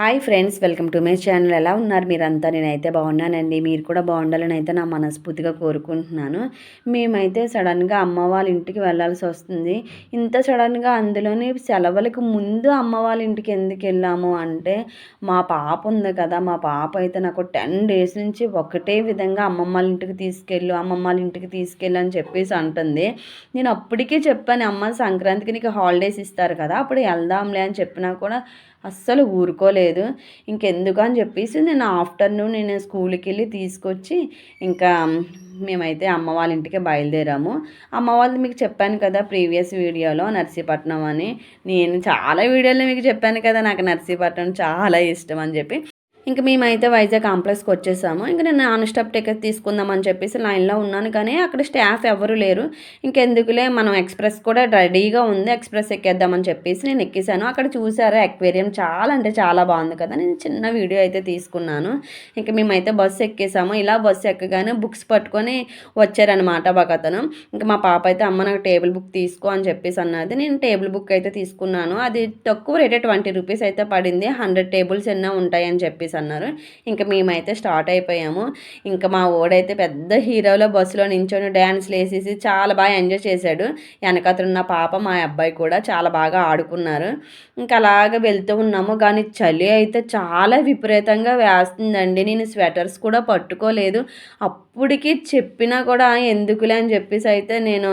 Hi friends welcome to my channel. ఎలా ఉన్నారు మీరంతా? నేనైతే బాగున్నానండి. మీరు కూడా బాగుండాలని అయితే నా మనస్ఫూర్తిగా కోరుకుంటున్నాను. మేమైతే సడన్గా అమ్మ వాళ్ళ ఇంటికి వెళ్ళాల్సి వస్తుంది. ఇంత సడన్గా అందులోని సెలవులకు ముందు అమ్మ వాళ్ళ ఇంటికి ఎందుకు వెళ్ళాము అంటే మా పాప ఉంది కదా. మా పాప అయితే నాకు టెన్ డేస్ నుంచి ఒకటే విధంగా అమ్మమ్మ వాళ్ళ ఇంటికి తీసుకెళ్ళు అమ్మమ్మ వాళ్ళ ఇంటికి తీసుకెళ్ళు అని చెప్పేసి అంటుంది. నేను అప్పటికే చెప్పాను అమ్మ సంక్రాంతికి నీకు హాలిడేస్ ఇస్తారు కదా అప్పుడు వెళ్దాంలే అని చెప్పినా కూడా అస్సలు ఊరుకోలేదు. ఇంకెందుకు అని చెప్పేసి నేను ఆఫ్టర్నూన్ నేను స్కూల్కి వెళ్ళి తీసుకొచ్చి ఇంకా మేమైతే అమ్మ వాళ్ళ ఇంటికి బయలుదేరాము. అమ్మ వాళ్ళది మీకు చెప్పాను కదా ప్రీవియస్ వీడియోలో నర్సీపట్నం అని. నేను చాలా వీడియోలో మీకు చెప్పాను కదా నాకు నర్సీపట్నం చాలా ఇష్టం అని చెప్పి. ఇంకా మేమైతే వైజాగ్ కాంప్లెక్స్కి వచ్చేసాము. ఇంకా నేను నాన్ స్టాప్ టికెట్ తీసుకుందామని చెప్పేసి లైన్లో ఉన్నాను. కానీ అక్కడ స్టాఫ్ ఎవరు లేరు. ఇంకెందుకులే మనం ఎక్స్ప్రెస్ కూడా రెడీగా ఉంది. ఎక్స్ప్రెస్ ఎక్కేద్దామని చెప్పేసి నేను ఎక్కేసాను. అక్కడ చూసారా ఎక్వేరియం చాలా అంటే చాలా బాగుంది కదా. నేను చిన్న వీడియో అయితే తీసుకున్నాను. ఇంకా మేమైతే బస్సు ఎక్కేసాము. ఇలా బస్సు ఎక్కగానే బుక్స్ పట్టుకొని వచ్చారనమాట ఒకతను ఇంకా మా పాప అయితే అమ్మ నాకు టేబుల్ బుక్ తీసుకో అని చెప్పేసి అన్నది. నేను టేబుల్ బుక్ అయితే తీసుకున్నాను. అది తక్కువ రేటే ట్వంటీ రూపీస్ అయితే పడింది. హండ్రెడ్ టేబుల్స్ ఎన్నో ఉంటాయని చెప్పేసి. అన్నారు. ఇంకా మేమైతే స్టార్ట్ అయిపోయాము. ఇంకా మా ఓడైతే పెద్ద హీరోలో బస్సులో నించొని డ్యాన్స్లు వేసేసి చాలా బాగా ఎంజాయ్ చేశాడు. వెనకతున్న పాప మా అబ్బాయి కూడా చాలా బాగా ఆడుకున్నారు. ఇంకా అలాగ వెళ్తూ ఉన్నాము. కానీ చలి అయితే చాలా విపరీతంగా వేస్తుందండి. నేను స్వెటర్స్ కూడా పట్టుకోలేదు. అప్పటికి చెప్పినా కూడా ఎందుకులే అని చెప్పేసి అయితే నేను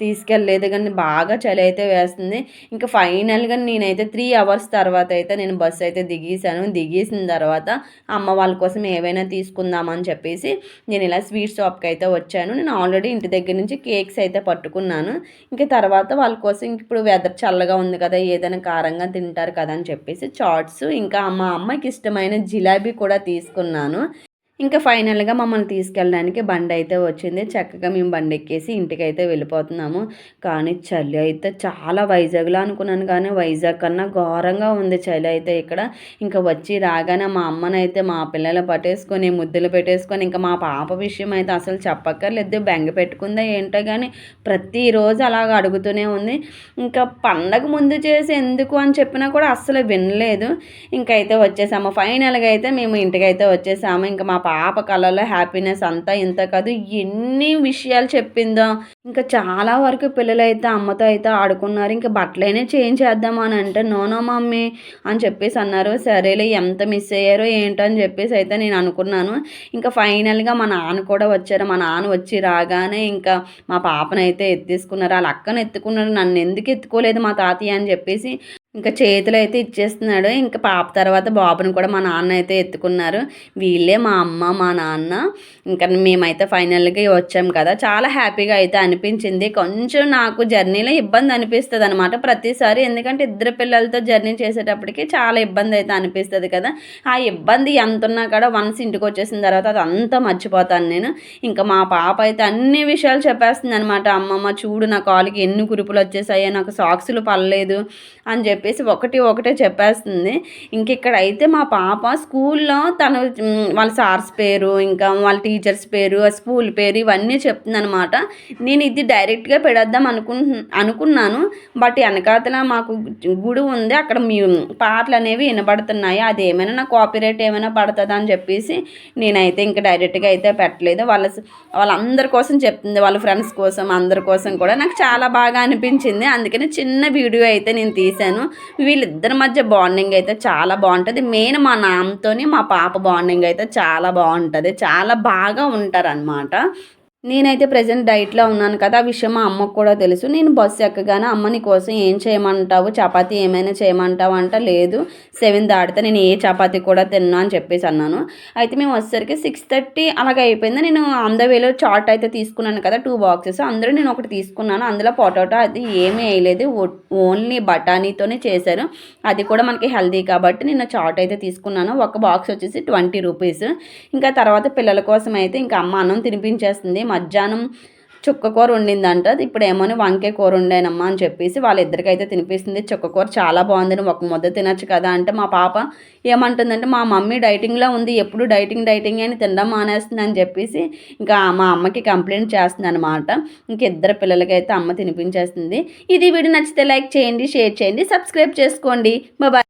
తీసుకెళ్ళలేదు. కానీ బాగా చలి అయితే వేస్తుంది. ఇంకా ఫైనల్గా నేనైతే త్రీ అవర్స్ తర్వాత అయితే నేను బస్సు అయితే దిగేసాను దిగేసిన తర్వాత తర్వాత అమ్మ వాళ్ళ కోసం ఏవైనా తీసుకుందామని చెప్పేసి నేను ఇలా స్వీట్ షాప్కి అయితే వచ్చాను. నేను ఆల్రెడీ ఇంటి దగ్గర నుంచి కేక్స్ అయితే పట్టుకున్నాను. ఇంకా తర్వాత వాళ్ళ కోసం ఇప్పుడు వెదర్ చల్లగా ఉంది కదా ఏదైనా కారంగా తింటారు కదా అని చెప్పేసి చాట్స్ ఇంకా మా అమ్మకి ఇష్టమైన జిలాబీ కూడా తీసుకున్నాను. ఇంకా ఫైనల్గా మమ్మల్ని తీసుకెళ్ళడానికి బండి అయితే వచ్చింది. చక్కగా మేము బండి ఎక్కేసి ఇంటికి అయితే వెళ్ళిపోతున్నాము. కానీ చలి అయితే చాలా వైజాగ్లో అనుకున్నాను కానీ వైజాగ్ కన్నా ఘోరంగా ఉంది చలి అయితే ఇక్కడ. ఇంకా వచ్చి రాగానే మా అమ్మనైతే మా పిల్లలు పట్టేసుకొని ముద్దులు పెట్టేసుకొని ఇంకా మా పాప విషయం అయితే అసలు చెప్పక్కర్లేదు. బెంగ పెట్టుకుందా ఏంటో కానీ ప్రతిరోజు అలాగ అడుగుతూనే ఉంది. ఇంకా పండగ ముందు చేసి ఎందుకు అని చెప్పినా కూడా అస్సలు వినలేదు. ఇంకైతే వచ్చేసాము. ఫైనల్గా అయితే మేము ఇంటికైతే వచ్చేసాము. ఇంకా మా పాప కళలో హ్యాపీనెస్ అంతా ఇంత కాదు. ఎన్ని విషయాలు చెప్పిందో. ఇంకా చాలా వరకు పిల్లలు అయితే అమ్మతో అయితే ఆడుకున్నారు. ఇంకా బట్టలైనా చేంజ్ చేద్దామా అని అంటే నోనో మమ్మీ అని చెప్పేసి అన్నారు. సరేలే ఎంత మిస్ అయ్యారో ఏంటో అని చెప్పేసి అయితే నేను అనుకున్నాను. ఇంకా ఫైనల్గా మా నాన్న కూడా వచ్చారు. మా నాన్న వచ్చి రాగానే ఇంకా మా పాపనైతే ఎత్తేసుకున్నారు. వాళ్ళ అక్కను ఎత్తుకున్నారు. నన్ను ఎందుకు ఎత్తుకోలేదు మా తాతయ్య అని చెప్పేసి ఇంకా చేతులు అయితే ఇచ్చేస్తున్నాడు. ఇంకా పాప తర్వాత బాబుని కూడా మా నాన్న అయితే ఎత్తుకున్నారు. వీళ్ళే మా అమ్మ మా నాన్న. ఇంకా మేమైతే ఫైనల్గా వచ్చాం కదా. చాలా హ్యాపీగా అయితే అనిపించింది. కొంచెం నాకు జర్నీలో ఇబ్బంది అనిపిస్తుంది అనమాట ప్రతిసారి. ఎందుకంటే ఇద్దరు పిల్లలతో జర్నీ చేసేటప్పటికి చాలా ఇబ్బంది అయితే అనిపిస్తుంది కదా. ఆ ఇబ్బంది ఎంత ఉన్నా కూడా వన్స్ ఇంటికి వచ్చేసిన తర్వాత అది అంతా మర్చిపోతాను నేను. ఇంకా మా పాప అయితే అన్ని విషయాలు చెప్పేస్తుంది అనమాట అమ్మమ్మ చూడు నా కాలుకి ఎన్ని కురుపులు వచ్చేసాయో నాకు సాక్సులు పడలేదు అని చెప్పి చెప్పేసి ఒకటి ఒకటే చెప్పేస్తుంది. ఇంకిక్కడ అయితే మా పాప స్కూల్లో తను వాళ్ళ సార్స్ పేరు ఇంకా వాళ్ళ టీచర్స్ పేరు స్కూల్ పేరు ఇవన్నీ చెప్తుందనమాట నేను ఇది డైరెక్ట్గా పెడద్దాం అనుకు అనుకున్నాను. బట్ వెనకాతల మాకు గుడి ఉంది. అక్కడ మీ పాటలు అనేవి వినబడుతున్నాయి. అది ఏమైనా నా కాపీరైట్ ఏమైనా పడుతుందా అని చెప్పేసి నేనైతే ఇంకా డైరెక్ట్గా అయితే పెట్టలేదు. వాళ్ళ వాళ్ళందరి కోసం చెప్తుంది. వాళ్ళ ఫ్రెండ్స్ కోసం అందరి కోసం కూడా. నాకు చాలా బాగా అనిపించింది. అందుకని చిన్న వీడియో అయితే నేను తీశాను. వీళ్ళిద్దరి మధ్య బాండింగ్ అయితే చాలా బాగుంటుంది. మెయిన్ మా నాన్నతోని మా పాప బాండింగ్ అయితే చాలా బాగుంటుంది. చాలా బాగా ఉంటారనమాట నేనైతే ప్రజెంట్ డైట్లో ఉన్నాను కదా ఆ విషయం మా అమ్మకు కూడా తెలుసు. నేను బస్సు ఎక్కగానే అమ్మని కోసం ఏం చేయమంటావు? చపాతీ ఏమైనా చేయమంటావు? అంట లేదు సెవెన్ దాటితే నేను ఏ చపాతీ కూడా తిన్నా అని చెప్పేసి అన్నాను. అయితే మేము వచ్చేసరికి సిక్స్ థర్టీ అలాగే అయిపోయింది. నేను అందవేలో చాట్ అయితే తీసుకున్నాను కదా టూ బాక్సెస్ అందరూ నేను ఒకటి తీసుకున్నాను. అందులో పొటాటో అది ఏమీ వేయలేదు. ఓన్లీ బఠానీతోనే చేశారు. అది కూడా మనకి హెల్దీ కాబట్టి నేను చాట్ అయితే తీసుకున్నాను. ఒక బాక్స్ వచ్చేసి ట్వంటీ రూపీస్ ఇంకా తర్వాత పిల్లల కోసం అయితే ఇంకా అమ్మ అన్నం తినిపించేస్తుంది. మధ్యాహ్నం చుక్క కూర వండిందంట. ఇప్పుడు ఏమోని వంకాయ కూర వండానమ్మా అని చెప్పేసి వాళ్ళిద్దరికైతే తినిపిస్తుంది. చుక్క కూర చాలా బాగుంది. ఒక ముద్ద తినచ్చు కదా అంటే మా పాప ఏమంటుందంటే మా మమ్మీ డైటింగ్లో ఉంది. ఎప్పుడు డైటింగ్ డైటింగ్ అని తినడం మానేస్తుంది అని చెప్పేసి ఇంకా మా అమ్మకి కంప్లైంట్ చేస్తుంది అనమాట ఇంక ఇద్దరు పిల్లలకైతే అమ్మ తినిపించేస్తుంది. ఇది వీడియో నచ్చితే లైక్ చేయండి షేర్ చేయండి సబ్స్క్రైబ్ చేసుకోండి. బాయ్.